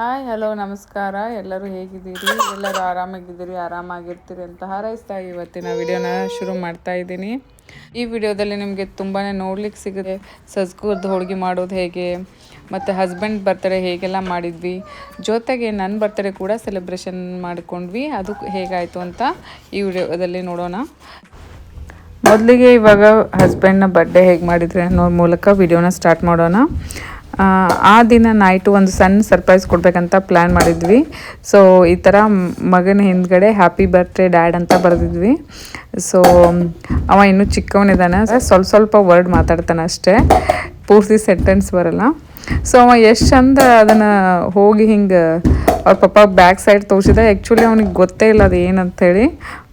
Hi, hello, ನಮಸ್ಕಾರ. ಎಲ್ಲರೂ ಹೇಗಿದ್ದೀರಿ? ಎಲ್ಲರೂ ಆರಾಮಾಗಿದ್ದೀರಿ? ಆರಾಮಾಗಿರ್ತೀರಿ ಅಂತ ಹಾರೈಸ್ತಾ ಇವತ್ತಿನ ವಿಡಿಯೋನ ಶುರು ಮಾಡ್ತಾ ಇದ್ದೀನಿ. ಈ ವಿಡಿಯೋದಲ್ಲಿ ನಿಮಗೆ ತುಂಬಾ ನೋಡ್ಲಿಕ್ಕೆ ಸಿಗುತ್ತೆ. ಸಜ್ಕೂರ್ದು ಹೋಳಿಗೆ ಮಾಡೋದು ಹೇಗೆ, ಮತ್ತು ಹಸ್ಬೆಂಡ್ ಬರ್ತಡೇ ಹೇಗೆಲ್ಲ ಮಾಡಿದ್ವಿ, ಜೊತೆಗೆ ನನ್ನ ಬರ್ತಡೇ ಕೂಡ ಸೆಲೆಬ್ರೇಷನ್ ಮಾಡಿಕೊಂಡ್ವಿ. ಅದು ಹೇಗಾಯಿತು ಅಂತ ಈ ವಿಡಿಯೋದಲ್ಲಿ ನೋಡೋಣ. ಮೊದಲಿಗೆ ಇವಾಗ ಹಸ್ಬೆಂಡ್ನ ಬರ್ಡೇ ಹೇಗೆ ಮಾಡಿದ್ರೆ ಅನ್ನೋ ಮೂಲಕ ವಿಡಿಯೋನ ಸ್ಟಾರ್ಟ್ ಮಾಡೋಣ. ಆ, ದಿನ ನೈಟು ಒಂದು ಸಣ್ಣ ಸರ್ಪ್ರೈಸ್ ಕೊಡಬೇಕಂತ ಪ್ಲ್ಯಾನ್ ಮಾಡಿದ್ವಿ. ಸೊ ಈ ಥರ ಮಗನ ಹಿಂದ್ಗಡೆ ಹ್ಯಾಪಿ ಬರ್ತ್ಡೇ ಡ್ಯಾಡ್ ಅಂತ ಬರೆದಿದ್ವಿ. ಸೊ ಅವ ಇನ್ನೂ ಚಿಕ್ಕವನಿದ್ದಾನೆ ಸ್ವಲ್ಪ ಸ್ವಲ್ಪ ವರ್ಡ್ ಮಾತಾಡ್ತಾನೆ ಅಷ್ಟೇ. ಪೂರ್ತಿ ಸೆಂಟೆನ್ಸ್ ಬರಲ್ಲ. ಸೊ ಅವ ಎಷ್ಟು ಚಂದ ಅದನ್ನು ಹೋಗಿ ಹಿಂಗೆ ಅವ್ರ ಪಪ್ಪ ಬ್ಯಾಕ್ ಸೈಡ್ ತೋರಿಸಿದ. ಆ್ಯಕ್ಚುಲಿ ಅವನಿಗೆ ಗೊತ್ತೇ ಇಲ್ಲ ಅದು ಏನಂತೇಳಿ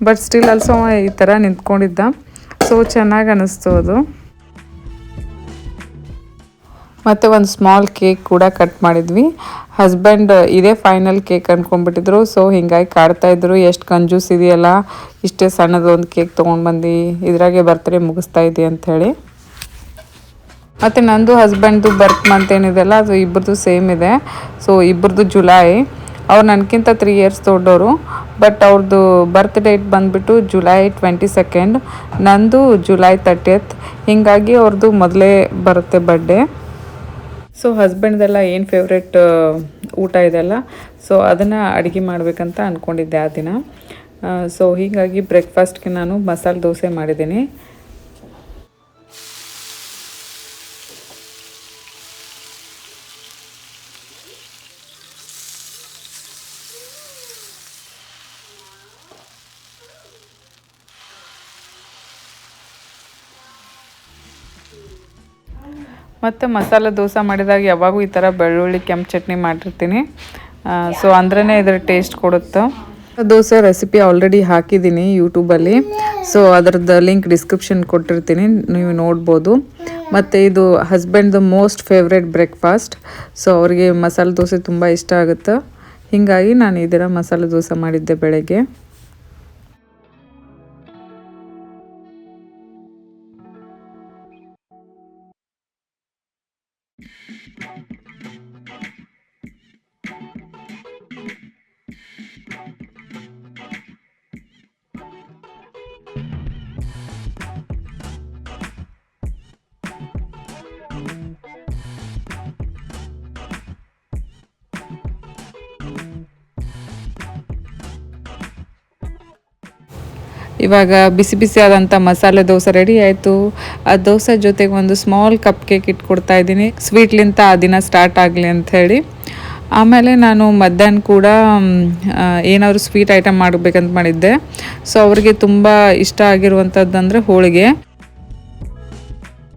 ಬಟ್ ಸ್ಟಿಲ್ ಅಲ್ಸೋ ಈ ಥರ ನಿಂತ್ಕೊಂಡಿದ್ದ. ಸೊ ಚೆನ್ನಾಗಿ ಅನ್ನಿಸ್ತು ಅದು. ಮತ್ತು ಒಂದು ಸ್ಮಾಲ್ ಕೇಕ್ ಕೂಡ ಕಟ್ ಮಾಡಿದ್ವಿ. ಹಸ್ಬೆಂಡ್ ಇದೇ ಫೈನಲ್ ಕೇಕ್ ಅಂದ್ಕೊಂಡ್ಬಿಟ್ಟಿದ್ರು ಸೊ ಹಿಂಗಾಗಿ ಕಾಡ್ತಾಯಿದ್ರು ಎಷ್ಟು ಕಂಜೂಸ್ ಇದೆಯಲ್ಲ? ಇಷ್ಟೇ ಸಣ್ಣದೊಂದು ಕೇಕ್ ತೊಗೊಂಡು ಬಂದು. ಇದ್ರಾಗೆ ಬರ್ತ್ಡೇ ಮುಗಿಸ್ತಾ ಇದೆ ಅಂಥೇಳಿ ಮತ್ತು ನಂದು ಹಸ್ಬೆಂಡ್ದು ಬರ್ತ್ ಮಂತ್ ಏನಿದೆಯಲ್ಲ, ಅದು ಇಬ್ಬರದು ಸೇಮ್ ಇದೆ. ಸೊ ಇಬ್ಬರದು ಜುಲೈ ಅವ್ರು ನನಗಿಂತ ತ್ರೀ ಇಯರ್ಸ್ ದೊಡ್ಡವರು ಬಟ್ ಅವ್ರದ್ದು ಬರ್ತ್ ಡೇಟ್ ಬಂದುಬಿಟ್ಟು ಜುಲೈ ಟ್ವೆಂಟಿ ಸೆಕೆಂಡ್ ನಂದು ಜುಲೈ ತರ್ಟಿಯತ್ ಹೀಗಾಗಿ ಅವ್ರದ್ದು ಮೊದಲೇ ಬರುತ್ತೆ ಬರ್ಡೇ ಸೊ ಹಸ್ಬೆಂಡ್ದೆಲ್ಲ ಏನು ಫೇವ್ರೆಟ್ ಊಟ ಇದೆಲ್ಲ? ಸೊ ಅದನ್ನು ಅಡುಗೆ ಮಾಡಬೇಕಂತ ಅಂದ್ಕೊಂಡಿದ್ದೆ ಆ ದಿನ. ಸೊ ಹೀಗಾಗಿ ಬ್ರೇಕ್ಫಾಸ್ಟ್ಗೆ ನಾನು ಮಸಾಲೆ ದೋಸೆ ಮಾಡಿದ್ದೀನಿ. ಮತ್ತು ಮಸಾಲೆ ದೋಸೆ ಮಾಡಿದಾಗ ಯಾವಾಗೂ ಈ ಥರ ಬೆಳ್ಳುಳ್ಳಿ, ಕೆಂಪು ಚಟ್ನಿ ಮಾಡಿರ್ತೀನಿ. ಸೊ ಅಂದ್ರೇ ಇದ್ರ ಟೇಸ್ಟ್ ಕೊಡುತ್ತೆ. ದೋಸೆ ರೆಸಿಪಿ ಆಲ್ರೆಡಿ ಹಾಕಿದ್ದೀನಿ ಯೂಟ್ಯೂಬಲ್ಲಿ ಸೊ ಅದರದ್ದು ಲಿಂಕ್ ಡಿಸ್ಕ್ರಿಪ್ಷನ್ ಕೊಟ್ಟಿರ್ತೀನಿ, ನೀವು ನೋಡ್ಬೋದು. ಮತ್ತು ಇದು ಹಸ್ಬೆಂಡ್ದು ಮೋಸ್ಟ್ ಫೇವ್ರೆಟ್ ಬ್ರೇಕ್ಫಾಸ್ಟ್ ಸೊ ಅವರಿಗೆ ಮಸಾಲೆ ದೋಸೆ ತುಂಬ ಇಷ್ಟ ಆಗುತ್ತೆ. ಹೀಗಾಗಿ ನಾನು ಇದರ ಮಸಾಲೆ ದೋಸೆ ಮಾಡಿದ್ದೆ ಬೆಳಗ್ಗೆ. ಇವಾಗ ಬಿಸಿ ಬಿಸಿ ಆದಂಥ ಮಸಾಲೆ ದೋಸೆ ರೆಡಿ ಆಯಿತು. ಆ ದೋಸೆ ಜೊತೆಗೆ ಒಂದು ಸ್ಮಾಲ್ ಕಪ್ ಕೇಕ್ ಇಟ್ಕೊಡ್ತಾ ಇದ್ದೀನಿ. ಸ್ವೀಟ್ಲಿಂತ ಆ ದಿನ ಸ್ಟಾರ್ಟ್ ಆಗಲಿ ಅಂಥೇಳಿ ಆಮೇಲೆ ನಾನು ಮಧ್ಯಾಹ್ನ ಕೂಡ ಏನಾದರೂ ಸ್ವೀಟ್ ಐಟಮ್ ಮಾಡಬೇಕಂತ ಮಾಡಿದ್ದೆ. ಸೊ ಅವರಿಗೆ ತುಂಬ ಇಷ್ಟ ಆಗಿರುವಂಥದ್ದು ಅಂದರೆ ಹೋಳಿಗೆ.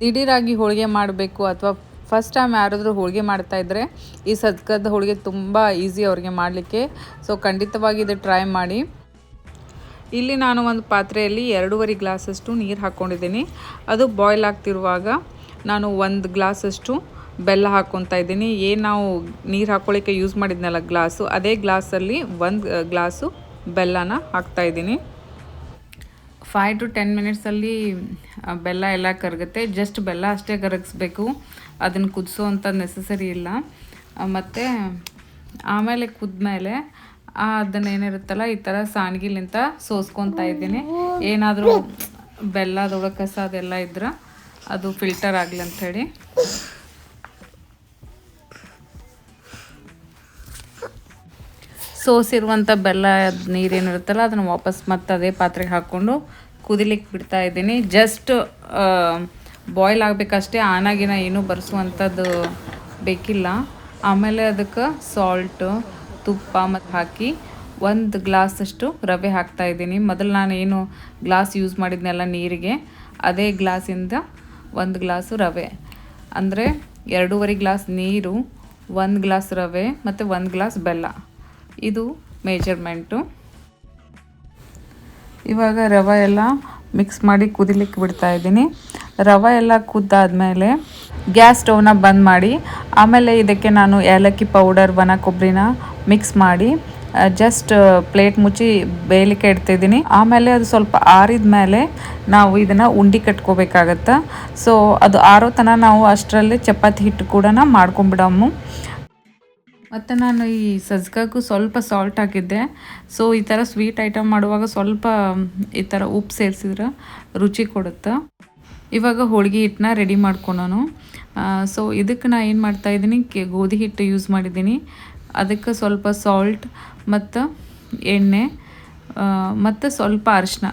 ದಿಢೀರಾಗಿ ಹೋಳಿಗೆ ಮಾಡಬೇಕು ಅಥವಾ ಫಸ್ಟ್ ಟೈಮ್ ಯಾರಾದರೂ ಹೋಳಿಗೆ ಮಾಡ್ತಾ ಇದ್ದರೆ ಈ ಸದ್ಕದ ಹೋಳಿಗೆ ತುಂಬ ಈಸಿ ಅವ್ರಿಗೆ ಮಾಡಲಿಕ್ಕೆ. ಸೊ ಖಂಡಿತವಾಗಿ ಇದು ಟ್ರೈ ಮಾಡಿ. ಇಲ್ಲಿ ನಾನು ಒಂದು ಪಾತ್ರೆಯಲ್ಲಿ ಎರಡೂವರೆ ಗ್ಲಾಸಷ್ಟು ನೀರು ಹಾಕ್ಕೊಂಡಿದ್ದೀನಿ ಅದು ಬಾಯ್ಲ್ ಆಗ್ತಿರುವಾಗ ನಾನು ಒಂದು ಗ್ಲಾಸಷ್ಟು ಬೆಲ್ಲ ಹಾಕ್ಕೊತಾ ಇದ್ದೀನಿ. ಏನು ನಾವು ನೀರು ಹಾಕ್ಕೊಳ್ಳಿಕ್ಕೆ ಯೂಸ್ ಮಾಡಿದ್ನಲ್ಲ ಗ್ಲಾಸು, ಅದೇ ಗ್ಲಾಸಲ್ಲಿ ಒಂದು ಗ್ಲಾಸು ಬೆಲ್ಲನ ಹಾಕ್ತಾ ಇದ್ದೀನಿ. ಫೈವ್ ಟು ಟೆನ್ ಮಿನಿಟ್ಸಲ್ಲಿ ಬೆಲ್ಲ ಎಲ್ಲ ಕರಗುತ್ತೆ. ಜಸ್ಟ್ ಬೆಲ್ಲ ಅಷ್ಟೇ ಕರಗಿಸ್ಬೇಕು. ಅದನ್ನು ಕುದಿಸೋ ಅಂತ ನೆಸಸರಿ ಇಲ್ಲ. ಮತ್ತು ಆಮೇಲೆ ಕುದ್ಮೇಲೆ ಅದನ್ನು ಏನಿರುತ್ತಲ್ಲ, ಈ ಥರ ಸಾಣ್ಗಿಲಿಂತ ಸೋಸ್ಕೊತಾ ಇದ್ದೀನಿ. ಏನಾದರೂ ಬೆಲ್ಲದೊಳಗೆ ಕಸ ಅದೆಲ್ಲ ಇದ್ರೆ ಅದು ಫಿಲ್ಟರ್ ಆಗಲಿ ಅಂಥೇಳಿ ಸೋಸಿರುವಂಥ ಬೆಲ್ಲ ನೀರೇನಿರುತ್ತಲ್ಲ ಅದನ್ನು ವಾಪಸ್ ಮತ್ತೆ ಅದೇ ಪಾತ್ರೆಗೆ ಹಾಕ್ಕೊಂಡು ಕುದಿಲಿಕ್ಕೆ ಬಿಡ್ತಾ ಇದ್ದೀನಿ. ಜಸ್ಟ್ ಬಾಯ್ಲ್ ಆಗಬೇಕಷ್ಟೇ ಆನಾಗಿನ ಏನೂ ಬರೆಸುವಂಥದ್ದು ಬೇಕಿಲ್ಲ. ಆಮೇಲೆ ಅದಕ್ಕೆ ಸಾಲ್ಟು ತುಪ್ಪ ಮತ್ತು ಹಾಕಿ ಒಂದು ಗ್ಲಾಸಷ್ಟು ರವೆ ಹಾಕ್ತಾ ಇದ್ದೀನಿ. ಮೊದಲು ನಾನು ಏನು ಗ್ಲಾಸ್ ಯೂಸ್ ಮಾಡಿದ್ನೆಲ್ಲ ನೀರಿಗೆ, ಅದೇ ಗ್ಲಾಸಿಂದ ಒಂದು ಗ್ಲಾಸು ರವೆ. ಅಂದರೆ ಎರಡೂವರೆ ಗ್ಲಾಸ್ ನೀರು, ಒಂದು ಗ್ಲಾಸ್ ರವೆ ಮತ್ತು ಒಂದು ಗ್ಲಾಸ್ ಬೆಲ್ಲ. ಇದು ಮೇಜರ್ಮೆಂಟು ಇವಾಗ ರವೆ ಎಲ್ಲ ಮಿಕ್ಸ್ ಮಾಡಿ ಕುದಿಲಿಕ್ಕೆ ಬಿಡ್ತಾ ಇದ್ದೀನಿ. ರವೆ ಎಲ್ಲ ಕುದ್ದಾದ್ಮೇಲೆ ಗ್ಯಾಸ್ ಸ್ಟವ್ನ ಬಂದ್ ಮಾಡಿ, ಆಮೇಲೆ ಇದಕ್ಕೆ ನಾನು ಏಲಕ್ಕಿ ಪೌಡರ್ ಒಣ ಕೊಬ್ಬರಿನ ಮಿಕ್ಸ್ ಮಾಡಿ ಜಸ್ಟ್ ಪ್ಲೇಟ್ ಮುಚ್ಚಿ ಬೇಯಲಿಕ್ಕೆ ಇಡ್ತಿದ್ದೀನಿ. ಆಮೇಲೆ ಅದು ಸ್ವಲ್ಪ ಆರಿದ ಮೇಲೆ ನಾವು ಇದನ್ನು ಉಂಡೆ ಕಟ್ಕೋಬೇಕಾಗತ್ತೆ. ಸೊ ಅದು ಆರೋ ತನಕ ನಾವು ಅಷ್ಟರಲ್ಲಿ ಚಪಾತಿ ಹಿಟ್ಟು ಕೂಡ ಮಾಡ್ಕೊಂಬಿಡಮ್ಮು ಮತ್ತು ನಾನು ಈ ಸಜ್ಕಾಗೂ ಸ್ವಲ್ಪ ಸಾಲ್ಟ್ ಹಾಕಿದ್ದೆ. ಸೊ ಈ ಥರ ಸ್ವೀಟ್ ಐಟಮ್ ಮಾಡುವಾಗ ಸ್ವಲ್ಪ ಈ ಥರ ಉಪ್ಪು ಸೇರಿಸಿದ್ರೆ ರುಚಿ ಕೊಡುತ್ತೆ. ಇವಾಗ ಹೋಳಿಗೆ ಹಿಟ್ಟನ್ನ ರೆಡಿ ಮಾಡ್ಕೊಳೋನು. ಸೊ ಇದಕ್ಕೆ ನಾನು ಏನು ಮಾಡ್ತಾಯಿದ್ದೀನಿ ಕೆ, ಗೋಧಿ ಹಿಟ್ಟು ಯೂಸ್ ಮಾಡಿದ್ದೀನಿ. ಅದಕ್ಕೆ ಸ್ವಲ್ಪ ಸಾಲ್ಟ್ ಮತ್ತು ಎಣ್ಣೆ ಮತ್ತು ಸ್ವಲ್ಪ ಅರಿಶಿನ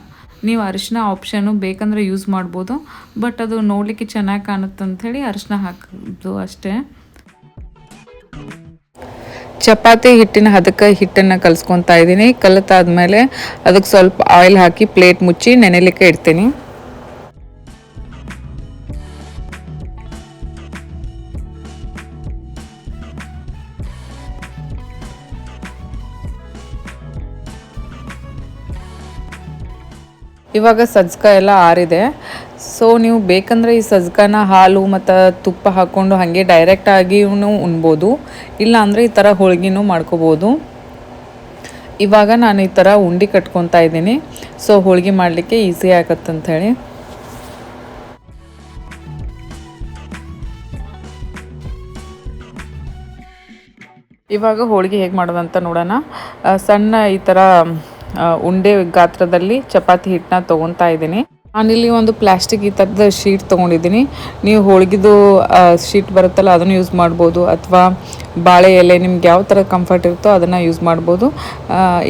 ನೀವು ಅರಿಶಿನ ಆಪ್ಷನು ಬೇಕಂದ್ರೆ ಯೂಸ್ ಮಾಡ್ಬೋದು. ಬಟ್ ಅದು ನೋಡಲಿಕ್ಕೆ ಚೆನ್ನಾಗಿ ಕಾಣುತ್ತೆ ಅಂಥೇಳಿ ಅರಿಶಿನ ಹಾಕೋದು ಅಷ್ಟೇ. ಚಪಾತಿ ಹಿಟ್ಟಿನ ಹದಕ್ಕೆ ಹಿಟ್ಟನ್ನು ಕಲಿಸ್ಕೊತಾ ಇದ್ದೀನಿ. ಕಲಿತಾದ್ಮೇಲೆ ಅದಕ್ಕೆ ಸ್ವಲ್ಪ ಆಯಿಲ್ ಹಾಕಿ ಪ್ಲೇಟ್ ಮುಚ್ಚಿ ನೆನೆಲಿಕ್ಕೆ ಇಡ್ತೀನಿ. ಇವಾಗ ಸಜ್ಕ ಎಲ್ಲ ಆರಿದೆ. ಸೊ ನೀವು ಬೇಕಂದರೆ ಈ ಸಜ್ಕನ ಹಾಲು ಮತ್ತು ತುಪ್ಪ ಹಾಕ್ಕೊಂಡು ಹಾಗೆ ಡೈರೆಕ್ಟಾಗಿಯೂ ಉಣ್ಬೋದು. ಇಲ್ಲ ಅಂದರೆ ಈ ಥರ ಹೋಳ್ಗಿನೂ ಮಾಡ್ಕೋಬೋದು. ಇವಾಗ ನಾನು ಈ ಥರ ಉಂಡೆ ಕಟ್ಕೊತಾ ಇದ್ದೀನಿ. ಸೊ ಹೋಳ್ಗೆ ಮಾಡಲಿಕ್ಕೆ ಈಸಿ ಹೇಳಿ. ಇವಾಗ ಹೋಳಿಗೆ ಹೇಗೆ ಮಾಡೋದಂತ ನೋಡೋಣ. ಸಣ್ಣ ಈ ಥರ ಉಂಡೆ ಗಾತ್ರದಲ್ಲಿ ಚಪಾತಿ ಹಿಟ್ಟನ್ನ ತೊಗೊತಾ ಇದ್ದೀನಿ. ನಾನಿಲ್ಲಿ ಒಂದು ಪ್ಲಾಸ್ಟಿಕ್ ಈ ಥರದ ಶೀಟ್ ತೊಗೊಂಡಿದ್ದೀನಿ. ನೀವು ಹೋಳಿಗೆದು ಶೀಟ್ ಬರುತ್ತಲ್ಲ, ಅದನ್ನು ಯೂಸ್ ಮಾಡ್ಬೋದು. ಅಥವಾ ಬಾಳೆ ಎಲೆ, ನಿಮ್ಗೆ ಯಾವ ಥರ ಕಂಫರ್ಟ್ ಇರುತ್ತೋ ಅದನ್ನು ಯೂಸ್ ಮಾಡ್ಬೋದು.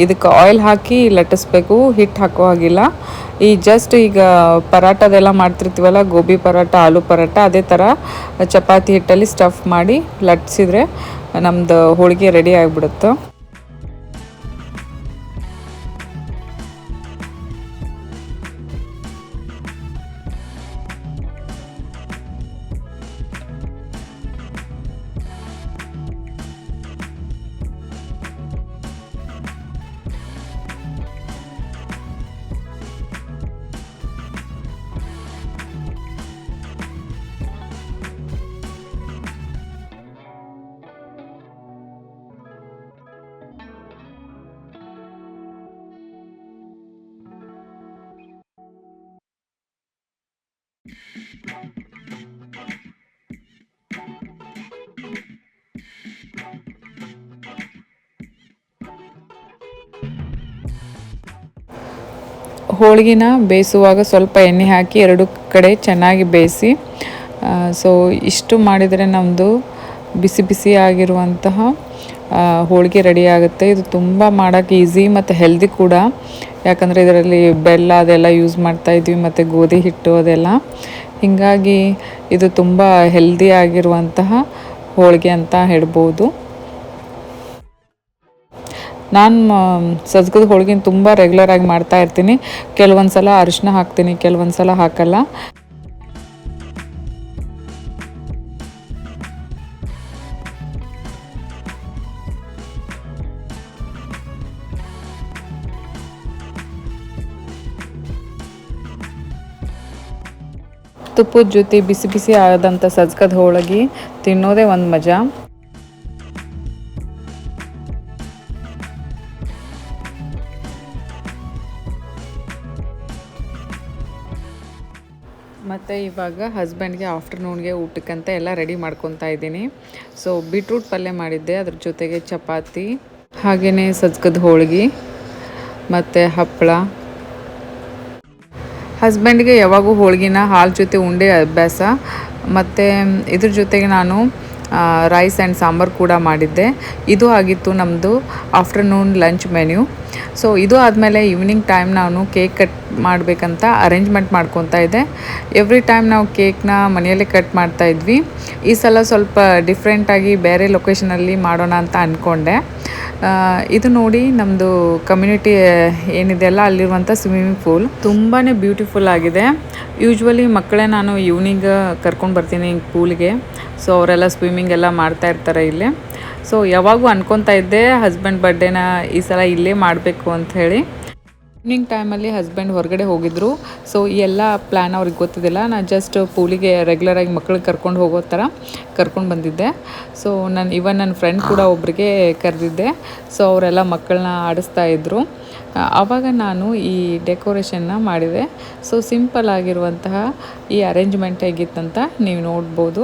ಇದಕ್ಕೆ ಆಯಿಲ್ ಹಾಕಿ ಲಟ್ಟಿಸ್ಬೇಕು ಹಿಟ್ಟು ಹಾಕೋ ಹಾಗಿಲ್ಲ. ಈ ಜಸ್ಟ್ ಈಗ ಪರಾಟದೆಲ್ಲ ಮಾಡ್ತಿರ್ತೀವಲ್ಲ, ಗೋಬಿ ಪರಾಟ ಆಲೂ ಪರಾಟ ಅದೇ ಥರ ಚಪಾತಿ ಹಿಟ್ಟಲ್ಲಿ ಸ್ಟಫ್ ಮಾಡಿ ಲಟ್ಟಿಸಿದ್ರೆ ನಮ್ಮದು ಹೋಳಿಗೆ ರೆಡಿ ಆಗಿಬಿಡುತ್ತೆ. ಹೋಳಿಗೆನ ಬೇಯಿಸುವಾಗ ಸ್ವಲ್ಪ ಎಣ್ಣೆ ಹಾಕಿ ಎರಡು ಕಡೆ ಚೆನ್ನಾಗಿ ಬೇಯಿಸಿ ಸೊ ಇಷ್ಟು ಮಾಡಿದರೆ ನಮ್ಮದು ಬಿಸಿ ಬಿಸಿ ಆಗಿರುವಂತಹ ಹೋಳಿಗೆ ರೆಡಿ ಆಗುತ್ತೆ. ಇದು ತುಂಬ ಮಾಡೋಕ್ಕೆ ಈಸಿ ಮತ್ತು ಹೆಲ್ದಿ ಕೂಡ. ಯಾಕಂದರೆ ಇದರಲ್ಲಿ ಬೆಲ್ಲ ಅದೆಲ್ಲ ಯೂಸ್ ಮಾಡ್ತಾ ಇದ್ವಿ, ಮತ್ತು ಗೋಧಿ ಹಿಟ್ಟು ಅದೆಲ್ಲ. ಹೀಗಾಗಿ ಇದು ತುಂಬ ಹೆಲ್ದಿ ಆಗಿರುವಂತಹ ಹೋಳಿಗೆ ಅಂತ ಹೇಳ್ಬೋದು. ನಾನು ಸಜ್ಗದ ಹೋಳಿಗೆ ತುಂಬ ರೆಗ್ಯುಲರಾಗಿ ಮಾಡ್ತಾ ಇರ್ತೀನಿ. ಕೆಲವೊಂದು ಸಲ ಅರಿಶಿನ ಹಾಕ್ತೀನಿ ಕೆಲವೊಂದು ಸಲ ಹಾಕಲ್ಲ. ತುಪ್ಪದ ಜೊತೆ ಬಿಸಿ ಬಿಸಿ ಆದಂಥ ಸಜ್ಕದ ಹೋಳಿಗೆ ತಿನ್ನೋದೇ ಒಂದು ಮಜಾ. ಮತ್ತು ಇವಾಗ ಹಸ್ಬೆಂಡ್ಗೆ ಆಫ್ಟರ್ನೂನ್ಗೆ ಊಟಕ್ಕಂತ ಎಲ್ಲ ರೆಡಿ ಮಾಡ್ಕೊತಾ ಇದ್ದೀನಿ. ಸೊ ಬೀಟ್ರೂಟ್ ಪಲ್ಯ ಮಾಡಿದ್ದೆ, ಅದ್ರ ಜೊತೆಗೆ ಚಪಾತಿ ಹಾಗೆಯೇ ಸಜ್ಕದ ಹೋಳಿಗೆ, ಮತ್ತು ಹಪ್ಪಳ. ಹಸ್ಬೆಂಡ್ಗೆ ಯಾವಾಗೂ ಹೋಳ್ಗಿನ ಹಾಲು ಜೊತೆ ಉಂಡೆ ಅಭ್ಯಾಸ. ಮತ್ತು ಇದ್ರ ಜೊತೆಗೆ ನಾನು ರೈಸ್ ಆ್ಯಂಡ್ ಸಾಂಬಾರು ಕೂಡ ಮಾಡಿದ್ದೆ. ಇದು ಆಗಿತ್ತು ನಮ್ಮದು ಆಫ್ಟರ್ನೂನ್ ಲಂಚ್ ಮೆನ್ಯೂ ಸೊ ಇದು ಆದಮೇಲೆ ಈವ್ನಿಂಗ್ ಟೈಮ್ ನಾನು ಕೇಕ್ ಕಟ್ ಮಾಡಬೇಕಂತ ಅರೇಂಜ್ಮೆಂಟ್ ಮಾಡ್ಕೊತಾ ಇದ್ದೆ. ಎವ್ರಿ ಟೈಮ್ ನಾವು ಕೇಕ್ನ ಮನೆಯಲ್ಲೇ ಕಟ್ ಮಾಡ್ತಾ ಇದ್ವಿ. ಈ ಸಲ ಸ್ವಲ್ಪ ಡಿಫ್ರೆಂಟಾಗಿ ಬೇರೆ ಲೊಕೇಶನಲ್ಲಿ ಮಾಡೋಣ ಅಂತ ಅಂದ್ಕೊಂಡೆ ಇದು ನೋಡಿ ನಮ್ಮದು ಕಮ್ಯುನಿಟಿ ಏನಿದೆ ಅಲ್ಲ ಅಲ್ಲಿರುವಂಥ ಸ್ವಿಮ್ಮಿಂಗ್ ಪೂಲ್ ತುಂಬಾ ಬ್ಯೂಟಿಫುಲ್ ಆಗಿದೆ. ಯೂಶ್ವಲಿ ಮಕ್ಕಳೇ ನಾನು ಈವ್ನಿಂಗ್ ಕರ್ಕೊಂಡು ಬರ್ತೀನಿ ಪೂಲ್ಗೆ ಸೊ ಅವರೆಲ್ಲ ಸ್ವಿಮ್ಮಿಂಗ್ ಎಲ್ಲ ಮಾಡ್ತಾ ಇರ್ತಾರೆ ಇಲ್ಲೇ. ಸೊ ಯಾವಾಗೂ ಅನ್ಕೊತಾ ಇದ್ದೆ ಹಸ್ಬೆಂಡ್ ಬರ್ಡೇನ ಈ ಸಲ ಇಲ್ಲೇ ಮಾಡಬೇಕು ಅಂತ ಹೇಳಿ. ಈವ್ನಿಂಗ್ ಟೈಮಲ್ಲಿ ಹಸ್ಬೆಂಡ್ ಹೊರಗಡೆ ಹೋಗಿದ್ರು. ಸೊ ಈ ಎಲ್ಲ ಪ್ಲ್ಯಾನ್ ಅವ್ರಿಗೆ ಗೊತ್ತಿದ್ದಿಲ್ಲ. ನಾನು ಜಸ್ಟ್ ಪೂಲಿಗೆ ರೆಗ್ಯುಲರಾಗಿ ಮಕ್ಕಳಿಗೆ ಕರ್ಕೊಂಡು ಹೋಗೋ ಥರ ಕರ್ಕೊಂಡು ಬಂದಿದ್ದೆ. ಸೊ ನಾನು ಇವನ್ ನನ್ನ ಫ್ರೆಂಡ್ ಕೂಡ ಒಬ್ಬರಿಗೆ ಕರೆದಿದ್ದೆ. ಸೊ ಅವರೆಲ್ಲ ಮಕ್ಕಳನ್ನ ಆಡಿಸ್ತಾ ಇದ್ದರು ಆವಾಗ ನಾನು ಈ ಡೆಕೋರೇಷನ್ನ ಮಾಡಿದೆ. ಸೊ ಸಿಂಪಲ್ ಆಗಿರುವಂತಹ ಈ ಅರೇಂಜ್ಮೆಂಟ್ ಹೇಗಿತ್ತಂತ ನೀವು ನೋಡ್ಬೋದು.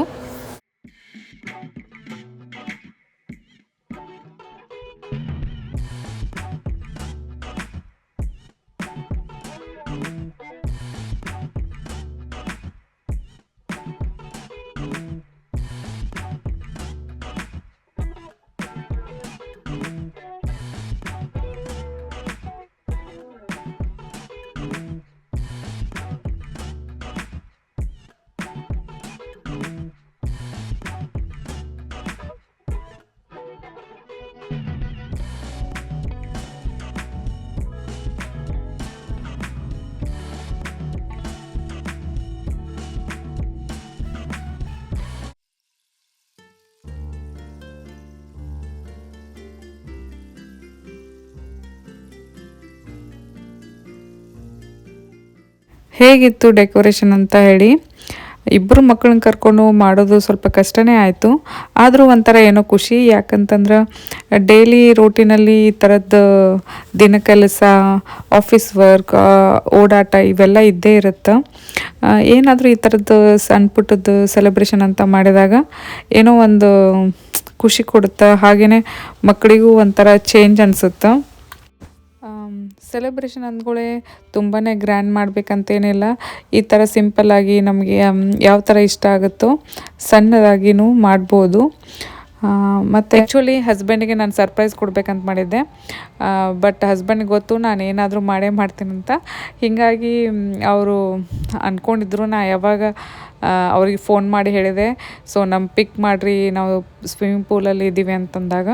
ಹೇಗಿತ್ತು ಡೆಕೋರೇಷನ್ ಅಂತ ಹೇಳಿ ಇಬ್ಬರು ಮಕ್ಕಳನ್ನ ಕರ್ಕೊಂಡು ಮಾಡೋದು ಸ್ವಲ್ಪ ಕಷ್ಟನೇ ಆಯಿತು. ಆದರೂ ಒಂಥರ ಏನೋ ಖುಷಿ. ಯಾಕಂತಂದ್ರೆ ಡೈಲಿ ರೂಟಿನಲ್ಲಿ ಈ ಥರದ್ದು ದಿನ ಕೆಲಸ ಆಫೀಸ್ ವರ್ಕ್ ಓಡಾಟ ಇವೆಲ್ಲ ಇದ್ದೇ ಇರುತ್ತೆ. ಏನಾದರೂ ಈ ಥರದ್ದು ಸಣ್ಣ ಪುಟ್ಟದ್ದು ಸೆಲೆಬ್ರೇಷನ್ ಅಂತ ಮಾಡಿದಾಗ ಏನೋ ಒಂದು ಖುಷಿ ಕೊಡುತ್ತೆ. ಹಾಗೆಯೇ ಮಕ್ಕಳಿಗೂ ಒಂಥರ ಚೇಂಜ್ ಅನಿಸುತ್ತೆ. ಸೆಲೆಬ್ರೇಷನ್ ಅಂದ್ಗಳೇ ತುಂಬಾ ಗ್ರ್ಯಾಂಡ್ ಮಾಡಬೇಕಂತೇನಿಲ್ಲ. ಈ ಥರ ಸಿಂಪಲ್ಲಾಗಿ ನಮಗೆ ಯಾವ ಥರ ಇಷ್ಟ ಆಗುತ್ತೋ ಸಣ್ಣದಾಗಿನೂ ಮಾಡ್ಬೋದು. ಮತ್ತು ಆ್ಯಕ್ಚುಲಿ ಹಸ್ಬೆಂಡಿಗೆ ನಾನು ಸರ್ಪ್ರೈಸ್ ಕೊಡಬೇಕಂತ ಮಾಡಿದ್ದೆ. ಬಟ್ ಹಸ್ಬೆಂಡ್ಗೆ ಗೊತ್ತು ನಾನು ಏನಾದರೂ ಮಾಡೇ ಮಾಡ್ತೀನಿ ಅಂತ. ಹೀಗಾಗಿ ಅವರು ಅಂದ್ಕೊಂಡಿದ್ರು ನಾ ಯಾವಾಗ ಅವ್ರಿಗೆ ಫೋನ್ ಮಾಡಿ ಹೇಳಿದೆ. ಸೊ ನಮ್ಮ ಪಿಕ್ ಮಾಡಿರಿ, ನಾವು ಸ್ವಿಮ್ಮಿಂಗ್ ಪೂಲಲ್ಲಿ ಇದ್ದೀವಿ ಅಂತಂದಾಗ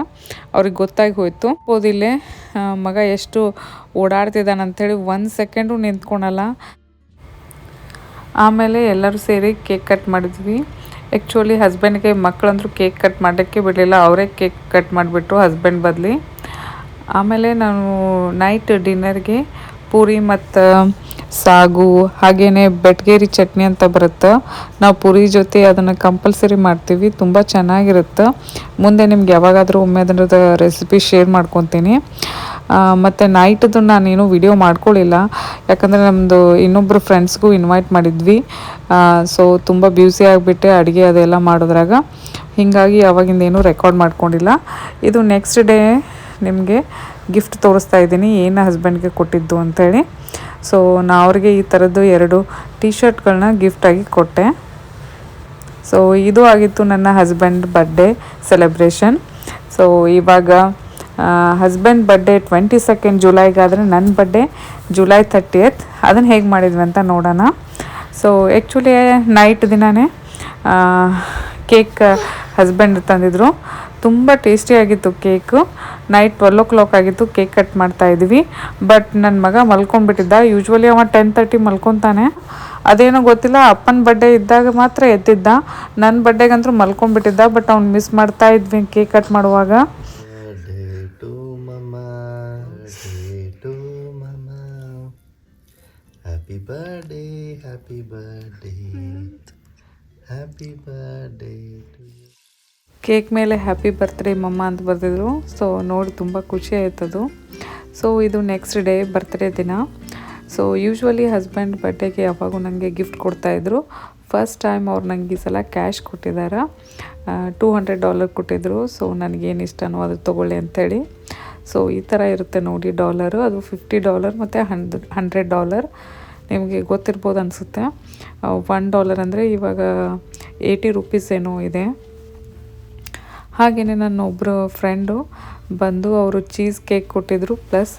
ಅವ್ರಿಗೆ ಗೊತ್ತಾಗಿ ಹೋಯಿತು. ಓದಿಲ್ಲೇ ಮಗ ಎಷ್ಟು ಓಡಾಡ್ತಿದ್ದಾನೆ ಅಂಥೇಳಿ ಒಂದು ಸೆಕೆಂಡು ನಿಂತ್ಕೊಳಲ್ಲ. ಆಮೇಲೆ ಎಲ್ಲರೂ ಸೇರಿ ಕೇಕ್ ಕಟ್ ಮಾಡಿದ್ವಿ. ಆ್ಯಕ್ಚುಲಿ ಹಸ್ಬೆಂಡ್ಗೆ ಮಕ್ಕಳಂದ್ರೂ ಕೇಕ್ ಕಟ್ ಮಾಡೋಕ್ಕೆ ಬಿಡಲಿಲ್ಲ, ಅವರೇ ಕೇಕ್ ಕಟ್ ಮಾಡಿಬಿಟ್ರು ಹಸ್ಬೆಂಡ್ ಬದಲಿ. ಆಮೇಲೆ ನಾನು ನೈಟ್ ಡಿನ್ನರ್ಗೆ ಪೂರಿ ಮತ್ತು ಸಾಗು ಹಾಗೆಯೇ ಬೆಟ್ಗೇರಿ ಚಟ್ನಿ ಅಂತ ಬರುತ್ತೆ. ನಾವು ಪೂರಿ ಜೊತೆ ಅದನ್ನು ಕಂಪಲ್ಸರಿ ಮಾಡ್ತೀವಿ, ತುಂಬ ಚೆನ್ನಾಗಿರುತ್ತೆ. ಮುಂದೆ ನಿಮ್ಗೆ ಯಾವಾಗಾದರೂ ಒಮ್ಮೆ ಅದರದ ರೆಸಿಪಿ ಶೇರ್ ಮಾಡ್ಕೊತೀನಿ. ಮತ್ತು ನೈಟದು ನಾನೇನು ವಿಡಿಯೋ ಮಾಡ್ಕೊಳ್ಳಿಲ್ಲ ಯಾಕಂದರೆ ನಮ್ಮದು ಇನ್ನೊಬ್ಬರು ಫ್ರೆಂಡ್ಸ್ಗೂ ಇನ್ವೈಟ್ ಮಾಡಿದ್ವಿ. ಸೊ ತುಂಬ ಬ್ಯೂಸಿ ಆಗಿಬಿಟ್ಟೆ ಅಡುಗೆ ಅದೆಲ್ಲ ಮಾಡೋದ್ರಾಗ. ಹೀಗಾಗಿ ಅವಾಗಿಂದ ಏನೂ ರೆಕಾರ್ಡ್ ಮಾಡ್ಕೊಂಡಿಲ್ಲ. ಇದು ನೆಕ್ಸ್ಟ್ ಡೇ ನಿಮಗೆ ಗಿಫ್ಟ್ ತೋರಿಸ್ತಾ ಇದ್ದೀನಿ. ಏನು ಹಸ್ಬೆಂಡ್ಗೆ ಕೊಟ್ಟಿದ್ದು ಅಂಥೇಳಿ ಸೊ ನಾ ಅವ್ರಿಗೆ ಈ ಥರದ್ದು ಎರಡು ಟಿ ಶರ್ಟ್ಗಳನ್ನ ಗಿಫ್ಟಾಗಿ ಕೊಟ್ಟೆ. ಸೊ ಇದು ಆಗಿತ್ತು ನನ್ನ ಹಸ್ಬೆಂಡ್ ಬರ್ಡೇ ಸೆಲೆಬ್ರೇಷನ್ ಸೊ ಇವಾಗ ಹಸ್ಬೆಂಡ್ ಬರ್ಡೇ ಟ್ವೆಂಟಿ ಸೆಕೆಂಡ್ ಜುಲೈಗಾದರೆ ನನ್ನ ಬರ್ಡೇ ಜುಲೈ ತರ್ಟಿಯತ್ ಅದನ್ನು ಹೇಗೆ ಮಾಡಿದ್ವಿ ಅಂತ ನೋಡೋಣ. ಸೊ ಆ್ಯಕ್ಚುಲಿ ನೈಟ್ ದಿನವೇ ಕೇಕ್ ಹಸ್ಬೆಂಡ್ ತಂದಿದ್ರು. ತುಂಬ ಟೇಸ್ಟಿಯಾಗಿತ್ತು cake night twelve o'clock ಆಗಿತ್ತು ಕೇಕ್ ಕಟ್ ಮಾಡ್ತಾ ಇದ್ವಿ. ಬಟ್ ನನ್ನ ಮಗ ಮಲ್ಕೊಂಡ್ಬಿಟ್ಟಿದ್ದ. ಯೂಶ್ವಲಿ ಅವ ಟೆನ್ ತರ್ಟಿ ಮಲ್ಕೊತಾನೆ. ಅದೇನೋ ಗೊತ್ತಿಲ್ಲ, ಅಪ್ಪನ ಬರ್ಡೇ ಇದ್ದಾಗ ಮಾತ್ರ ಎದ್ದಿದ್ದ ನನ್ನ ಬರ್ಡೇಗಂತೂ ಮಲ್ಕೊಂಡ್ಬಿಟ್ಟಿದ್ದ ಬಟ್ ಅವ್ನು ಮಿಸ್ ಮಾಡ್ತಾ ಇದ್ವಿ ಕೇಕ್ ಕಟ್ ಮಾಡುವಾಗ. Happy birthday happy happy birthday cake ಮೇಲೆ ಹ್ಯಾಪಿ ಬರ್ತ್ಡೇ ಮಮ್ಮ ಅಂತ ಬರೆದಿದ್ರು. ಸೊ ನೋಡಿ ತುಂಬ ಖುಷಿ ಆಯ್ತದು. ಸೊ ಇದು ನೆಕ್ಸ್ಟ್ ಡೇ ಬರ್ತ್ಡೇ ದಿನ. ಸೊ ಯೂಶ್ವಲಿ ಹಸ್ಬೆಂಡ್ ಬರ್ಡೇಗೆ ಯಾವಾಗೂ ನನಗೆ ಗಿಫ್ಟ್ ಕೊಡ್ತಾಯಿದ್ರು ಫಸ್ಟ್ ಟೈಮ್ ಅವ್ರು ನನಗೆ ಈ ಸಲ ಕ್ಯಾಶ್ ಕೊಟ್ಟಿದ್ದಾರೆ ಟೂ ಹಂಡ್ರೆಡ್ ಡಾಲರ್ ಕೊಟ್ಟಿದ್ರು. ಸೊ ನನಗೇನು ಇಷ್ಟನೋ ಅದು ತೊಗೊಳ್ಳಿ ಅಂಥೇಳಿ ಸೊ ಈ ಥರ ಇರುತ್ತೆ ನೋಡಿ ಡಾಲರು ಅದು ಫಿಫ್ಟಿ ಡಾಲರ್ ಮತ್ತು ಹಂಡ್ ಹಂಡ್ರೆಡ್ ಡಾಲರ್ ನಿಮಗೆ ಗೊತ್ತಿರ್ಬೋದು ಅನಿಸುತ್ತೆ. ಒನ್ ಡಾಲರ್ ಅಂದರೆ ಇವಾಗ ಏಯ್ಟಿ ರುಪೀಸ್ ಏನೋ ಇದೆ. ಹಾಗೆಯೇ ನನ್ನ ಒಬ್ಬರು ಫ್ರೆಂಡು ಬಂದು ಅವರು ಚೀಸ್ ಕೇಕ್ ಕೊಟ್ಟಿದ್ರು ಪ್ಲಸ್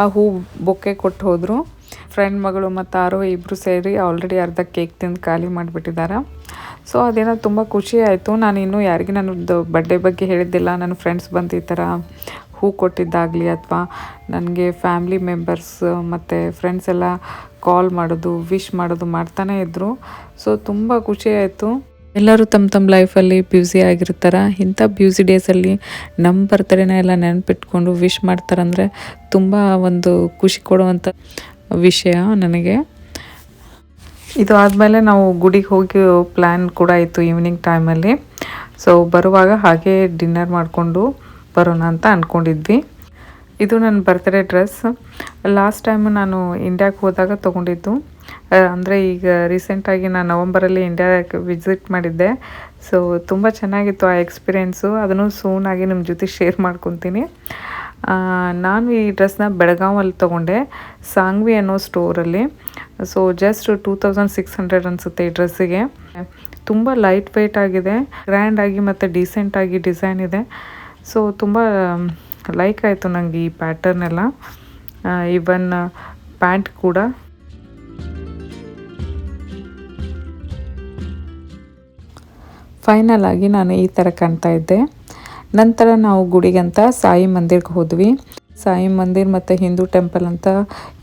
ಆ ಹೂ ಬೊಕ್ಕೆ ಕೊಟ್ಟು ಹೋದರು. ಫ್ರೆಂಡ್ ಮಗಳು ಮತ್ತು ಆರೋ ಇಬ್ಬರು ಸೇರಿ ಆಲ್ರೆಡಿ ಅರ್ಧ ಕೇಕ್ ತಿಂದು ಖಾಲಿ ಮಾಡಿಬಿಟ್ಟಿದ್ದಾರೆ ಸೊ ಅದೇನೋ ತುಂಬ ಖುಷಿ ಆಯಿತು. ನಾನು ಇನ್ನೂ ಯಾರಿಗೂ ನನ್ನದು ಬರ್ಡೇ ಬಗ್ಗೆ ಹೇಳಿದ್ದಿಲ್ಲ. ನನ್ನ ಫ್ರೆಂಡ್ಸ್ ಬಂದು ಈ ಥರ ಹೂ ಕೊಟ್ಟಿದ್ದಾಗಲಿ ಅಥವಾ ನನಗೆ ಫ್ಯಾಮ್ಲಿ ಮೆಂಬರ್ಸ್ ಮತ್ತು ಫ್ರೆಂಡ್ಸ್ ಎಲ್ಲ ಕಾಲ್ ಮಾಡೋದು ವಿಶ್ ಮಾಡೋದು ಮಾಡ್ತಾನೇ ಇದ್ದರು ಸೊ ತುಂಬ ಖುಷಿ ಆಯಿತು. ಎಲ್ಲರೂ ತಮ್ಮ ತಮ್ಮ ಲೈಫಲ್ಲಿ ಬ್ಯೂಸಿ ಆಗಿರ್ತಾರೆ. ಇಂಥ ಬ್ಯೂಸಿ ಡೇಸಲ್ಲಿ ನಮ್ಮ ಬರ್ತಡೇನ ಎಲ್ಲ ನೆನಪಿಟ್ಕೊಂಡು ವಿಶ್ ಮಾಡ್ತಾರಂದರೆ ತುಂಬ ಒಂದು ಖುಷಿ ಕೊಡುವಂಥ ವಿಷಯ ನನಗೆ. ಇದು ಆದಮೇಲೆ ನಾವು ಗುಡಿಗೆ ಹೋಗಿ ಪ್ಲ್ಯಾನ್ ಕೂಡ ಇತ್ತು ಈವ್ನಿಂಗ್ ಟೈಮಲ್ಲಿ ಸೊ ಬರುವಾಗ ಹಾಗೆ ಡಿನ್ನರ್ ಮಾಡಿಕೊಂಡು ಬರೋಣ ಅಂತ ಅಂದ್ಕೊಂಡಿದ್ವಿ ಇದು ನನ್ನ ಬರ್ತ್ಡೇ ಡ್ರೆಸ್ ಲಾಸ್ಟ್ ಟೈಮ್ ನಾನು ಇಂಡ್ಯಾಗೆ ಹೋದಾಗ ತೊಗೊಂಡಿದ್ದು. ಅಂದರೆ ಈಗ ರೀಸೆಂಟಾಗಿ ನಾನು ನವಂಬರಲ್ಲಿ ಇಂಡಿಯಾಕ್ಕೆ ವಿಸಿಟ್ ಮಾಡಿದ್ದೆ. ಸೊ ತುಂಬ ಚೆನ್ನಾಗಿತ್ತು ಆ ಎಕ್ಸ್ಪೀರಿಯೆನ್ಸು ಅದನ್ನು ಸೂನಾಗಿ ನಿಮ್ಮ ಜೊತೆ ಶೇರ್ ಮಾಡ್ಕೊತೀನಿ. ನಾನು ಈ ಡ್ರೆಸ್ನ ಬೆಳಗಾವಲ್ಲಿ ತೊಗೊಂಡೆ, ಸಾಂಗ್ವಿ ಅನ್ನೋ ಸ್ಟೋರಲ್ಲಿ so just two thousand six hundred ಅನಿಸುತ್ತೆ ಈ ಡ್ರೆಸ್ಸಿಗೆ ತುಂಬ ಲೈಟ್ ವೆಯ್ಟ್ ಆಗಿದೆ ಗ್ರ್ಯಾಂಡಾಗಿ ಮತ್ತು ಡೀಸೆಂಟಾಗಿ ಡಿಸೈನ್ ಇದೆ. ಸೊ ತುಂಬ ಲೈಕ್ ಆಯಿತು ನನಗೆ ಈ ಪ್ಯಾಟರ್ನ್ ಎಲ್ಲ. ಈವನ್ ಪ್ಯಾಂಟ್ ಕೂಡ. ಫೈನಲ್ ಆಗಿ ನಾನು ಈ ಥರ ಕಾಣ್ತಾ ಇದ್ದೆ. ನಂತರ ನಾವು ಗುಡಿಗಂತ ಸಾಯಿ ಮಂದಿರ್ಗೆ ಹೋದ್ವಿ. ಸಾಯಿ ಮಂದಿರ್ ಮತ್ತು ಹಿಂದೂ ಟೆಂಪಲ್ ಅಂತ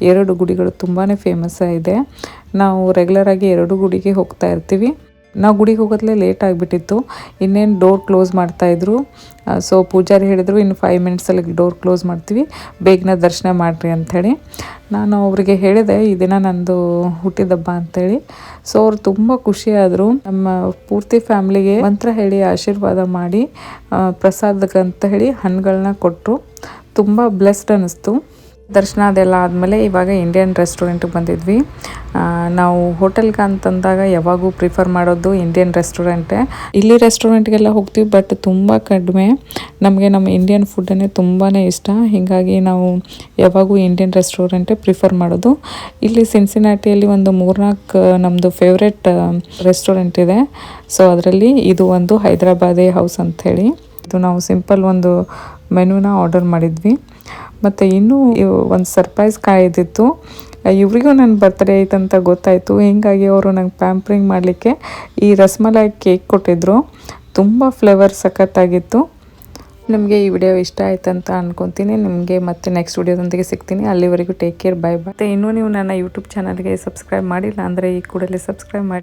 ಎರಡು ಗುಡಿಗಳು ತುಂಬಾ ಫೇಮಸ್ ಆಗಿದೆ. ನಾವು ರೆಗ್ಯುಲರಾಗಿ ಎರಡು ಗುಡಿಗೆ ಹೋಗ್ತಾ ಇರ್ತೀವಿ. ನಾವು ಗುಡಿಗೆ ಹೋಗೋದ್ಲೇ ಲೇಟ್ ಆಗಿಬಿಟ್ಟಿತ್ತು. ಇನ್ನೇನು ಡೋರ್ ಕ್ಲೋಸ್ ಮಾಡ್ತಾಯಿದ್ರು ಸೊ ಪೂಜಾರಿ ಹೇಳಿದರು, ಇನ್ನು ಫೈವ್ ಮಿನಿಟ್ಸಲ್ಲಿ ಡೋರ್ ಕ್ಲೋಸ್ ಮಾಡ್ತೀವಿ. ಬೇಗನೆ ದರ್ಶನ ಮಾಡಿರಿ ಅಂಥೇಳಿ ನಾನು ಅವರಿಗೆ ಹೇಳಿದೆ, ಈ ದಿನ ನಂದು ಹುಟ್ಟಿದಬ್ಬ ಅಂತೇಳಿ ಸೊ ಅವ್ರು ತುಂಬ ಖುಷಿಯಾದರು. ನಮ್ಮ ಪೂರ್ತಿ ಫ್ಯಾಮ್ಲಿಗೆ ಮಂತ್ರ ಹೇಳಿ, ಆಶೀರ್ವಾದ ಮಾಡಿ ಪ್ರಸಾದಕ್ಕೆ ಪ್ರಸಾದಕ್ಕಂತ ಹೇಳಿ ಹಣ್ಣುಗಳನ್ನ ಕೊಟ್ಟರು ತುಂಬ ಬ್ಲೆಸ್ಡ್ ಅನ್ನಿಸ್ತು ದರ್ಶನ ಅದೆಲ್ಲ ಆದಮೇಲೆ ಇವಾಗ ಇಂಡಿಯನ್ ರೆಸ್ಟೋರೆಂಟಿಗೆ ಬಂದಿದ್ವಿ. ನಾವು ಹೋಟೆಲ್ಗೆ ಅಂತಂದಾಗ ಯಾವಾಗೂ ಪ್ರಿಫರ್ ಮಾಡೋದು ಇಂಡಿಯನ್ ರೆಸ್ಟೋರೆಂಟೇ ಇಲ್ಲಿ ರೆಸ್ಟೋರೆಂಟ್ಗೆಲ್ಲ ಹೋಗ್ತೀವಿ ಬಟ್ ತುಂಬ ಕಡಿಮೆ. ನಮಗೆ ನಮ್ಮ ಇಂಡಿಯನ್ ಫುಡ್ಡನ್ನೇ ತುಂಬಾ ಇಷ್ಟ. ಹೀಗಾಗಿ ನಾವು ಯಾವಾಗೂ ಇಂಡಿಯನ್ ರೆಸ್ಟೋರೆಂಟೇ ಪ್ರಿಫರ್ ಮಾಡೋದು. ಇಲ್ಲಿ ಸಿನ್ಸಿನಾಟಿಯಲ್ಲಿ ಒಂದು ಮೂರ್ನಾಲ್ಕು ನಮ್ಮದು ಫೇವ್ರೆಟ್ ರೆಸ್ಟೋರೆಂಟ್ ಇದೆ. ಸೊ ಅದರಲ್ಲಿ ಇದು ಒಂದು ಹೈದರಾಬಾದಿ ಹೌಸ್ ಅಂಥೇಳಿ. ಇದು ನಾವು ಸಿಂಪಲ್ ಒಂದು ಮೆನುನ ಆರ್ಡರ್ ಮಾಡಿದ್ವಿ. ಮತ್ತು ಇನ್ನೂ ಒಂದು ಸರ್ಪ್ರೈಸ್ ಕಾಯ್ದಿತ್ತು. ಇವರಿಗೂ ನನ್ನ ಬರ್ತ್ಡೇ ಅಂತ ಗೊತ್ತಾಯಿತು. ಹೀಗಾಗಿ ಅವರು ನಂಗೆ ಪ್ಯಾಂಪ್ರಿಂಗ್ ಮಾಡಲಿಕ್ಕೆ ಈ ರಸಮಲೈ ಕೇಕ್ ಕೊಟ್ಟಿದ್ದರು ತುಂಬ ಫ್ಲೇವರ್ ಸಖತ್ತಾಗಿತ್ತು. ನಿಮಗೆ ಈ ವಿಡಿಯೋ ಇಷ್ಟ ಆಯ್ತು ಅಂತ ಅನ್ಕೊತೀನಿ. ನಿಮಗೆ ಮತ್ತೆ ನೆಕ್ಸ್ಟ್ ವಿಡಿಯೋದೊಂದಿಗೆ ಸಿಗ್ತೀನಿ. ಅಲ್ಲಿವರೆಗೂ ಟೇಕ್ ಕೇರ್ ಬೈ ಬೈ ಮತ್ತು ಇನ್ನೂ ನೀವು ನನ್ನ ಯೂಟ್ಯೂಬ್ ಚಾನಲ್ಗೆ ಸಬ್ಸ್ಕ್ರೈಬ್ ಮಾಡಿಲ್ಲ ಅಂದರೆ ಈ ಕೂಡಲೇ ಸಬ್ಸ್ಕ್ರೈಬ್ ಮಾಡಿ.